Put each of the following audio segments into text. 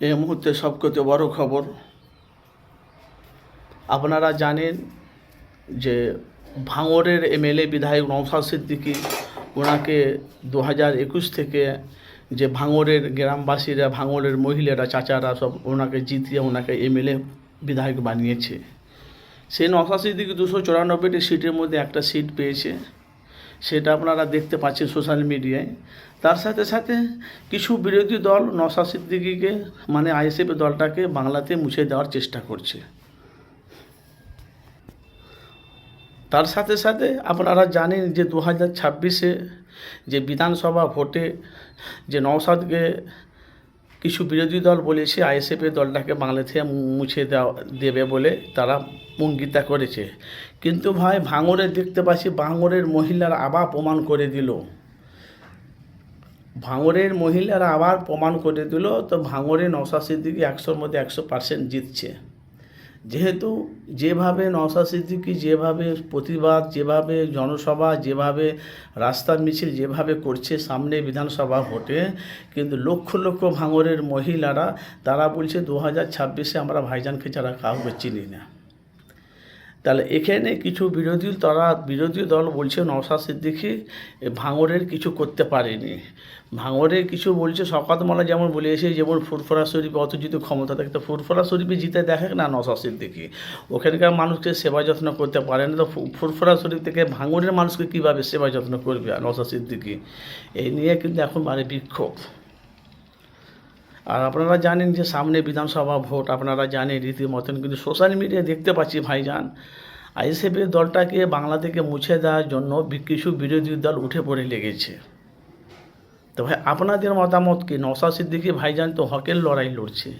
এই মুহূর্তে সবকতে বড় খবর, আপনারা জানেন যে ভাঙরের এমএলএ বিধায়ক নওশাদ সিদ্দিকী ওনাকে দু হাজার একুশ থেকে যে ভাঙরের গ্রামবাসীরা ভাঙরের মহিলারা, চাচারা সব ওনাকে জিতিয়ে ওনাকে এমএলএ বিধায়ক বানিয়েছে। সেই নওশাদ সিদ্দিকী দুশো চুরানব্বইটি সিটের মধ্যে একটা সিট পেয়েছে। সেটা আপনারা দেখতে পাচ্ছেন সোশ্যাল মিডিয়ায়। তার সাথে সাথে কিছু বিরোধী দল নসা সিদ্দিকিকে মানে আইএসএফ দলটাকে বাংলাতে মুছে দেওয়ার চেষ্টা করছে। তার সাথে সাথে আপনারা জানেন যে দু হাজার ছাব্বিশে যে বিধানসভা ভোটে যে নওশাদকে কিছু বিরোধী দল বলেছে আইএসএফের দলটাকে বাংলা থেকে মুছে দেওয়া, দেবে বলে তারা অঙ্গিতা করেছে। কিন্তু ভাই ভাঙরে দেখতে পাচ্ছি ভাঙরের মহিলারা আবার প্রমাণ করে দিল। ভাঙরের মহিলারা আবার প্রমাণ করে দিল, তো ভাঙড়ে নশা সিদ্দিকি একশোর মধ্যে একশো পার্সেন্ট জিতছে। যেহেতু যেভাবে নওসা সিদ্দিকি যেভাবে প্রতিবাদ, যেভাবে জনসভা, যেভাবে রাস্তা মিছিল, যেভাবে করছে সামনে বিধানসভা ভোটে, কিন্তু লক্ষ লক্ষ ভাঙরের মহিলারা, তারা বলছে দু হাজার ছাব্বিশে আমরা ভাইজানকে ছাড়া কাউকে চিনি না। তাহলে এখানে কিছু বিরোধী তারা বিরোধী দল বলছে নওশাদ সিদ্দিকি ভাঙরের কিছু করতে পারেনি। ভাঙরে কিছু বলছে শকাত মালা যেমন বলেছে যেমন ফুরফরা শরীফে অত যদি ক্ষমতা থাকে, তো ফুরফুরা শরীফে জিতে দেখে না নওশাদ সিদ্দিকি। ওখানকার মানুষকে সেবা যত্ন করতে পারে না, তো ফুরফরা শরীফ থেকে ভাঙরের মানুষকে কীভাবে সেবা যত্ন করবে নওশাদ সিদ্দিকি? এই নিয়ে কিন্তু এখন মানে বিক্ষোভ। আর আপনারা জানেন যে সামনে বিধানসভা ভোট, আপনারা জানেন রীতিমতন কিন্তু সোশ্যাল মিডিয়ায় দেখতে পাচ্ছি ভাইজান আইএসএফের দলটাকে বাংলা থেকে মুছে দেওয়ার জন্য কিছু বিরোধী দল উঠে পড়ে লেগেছে। তো ভাই, আপনাদের মতামত কি? নওশাদ সিদ্দিকী ভাইজান তো হকের লড়াই লড়ছে।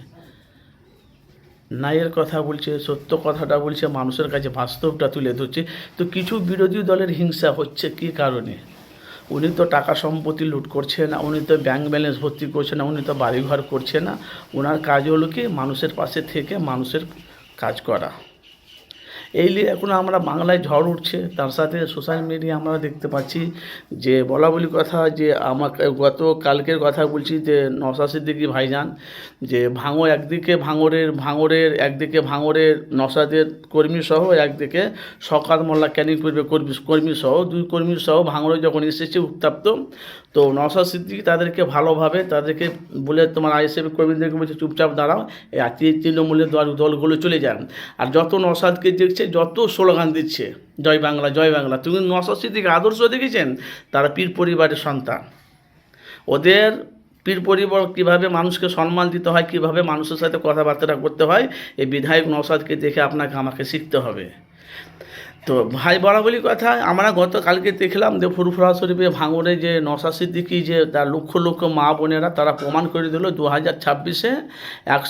ন্যায়ের কথা বলছে, সত্য কথাটা বলছে, মানুষের কাছে বাস্তবটা তুলে ধরছে। তো কিছু বিরোধী দলের হিংসা হচ্ছে কী কারণে? উনি তো টাকা সম্পত্তি লুট করছে না, উনি তো ব্যাঙ্ক ব্যালেন্স ভর্তি করছে না, উনি তো বাড়িঘর করছে না। ওনার কাজ হলো কি, মানুষের পাশে থেকে মানুষের কাজ করা। এই নিয়ে এখন আমরা বাংলায় ঝড় উঠছে। তার সাথে সোশ্যাল মিডিয়া আমরা দেখতে পাচ্ছি যে বলা বলি কথা যে আমাকে গত কালকের কথা বলছি যে নশা সিদ্দিকি ভাইজান যে ভাঙর একদিকে ভাঙরের ভাঙরের, একদিকে ভাঙরের নসাদের কর্মী সহ, একদিকে সকাল মোল্লা ক্যানিং করবে কর্মী কর্মী সহ, দুই কর্মী সহ ভাঙরে যখন এসেছে উত্তাপ্ত, তো নশা সিদ্দিকি তাদেরকে ভালোভাবে তাদেরকে বলে তোমার আইএসএফ কর্মীদেরকে বলছে, চুপচাপ দাঁড়াও। এই তৃণমূলের দল দলগুলো চলে যান। আর যত নসাদকে দেখছে যত স্লোগান দিচ্ছে, জয় বাংলা জয় বাংলা, তুমি নসাদ সিদ্দিকি আদর্শ দেখেছেন, তারা পীর পরিবারের সন্তান। ওদের পীর পরিবার কীভাবে মানুষকে সম্মান দিতে হয়, কীভাবে মানুষের সাথে কথাবার্তা করতে হয়, এই বিধায়ক নসাদকে দেখে আপনাকে, আমাকে শিখতে হবে। তো ভাই বরাবরই কথা, আমরা গতকালকে দেখলাম যে ফুরফুরা শরীফে ভাঙড়ে যে নশা সিদ্দিকি যে তার লক্ষ লক্ষ মা বোনেরা, তারা প্রমাণ করে দিল, দু হাজার ছাব্বিশে একশো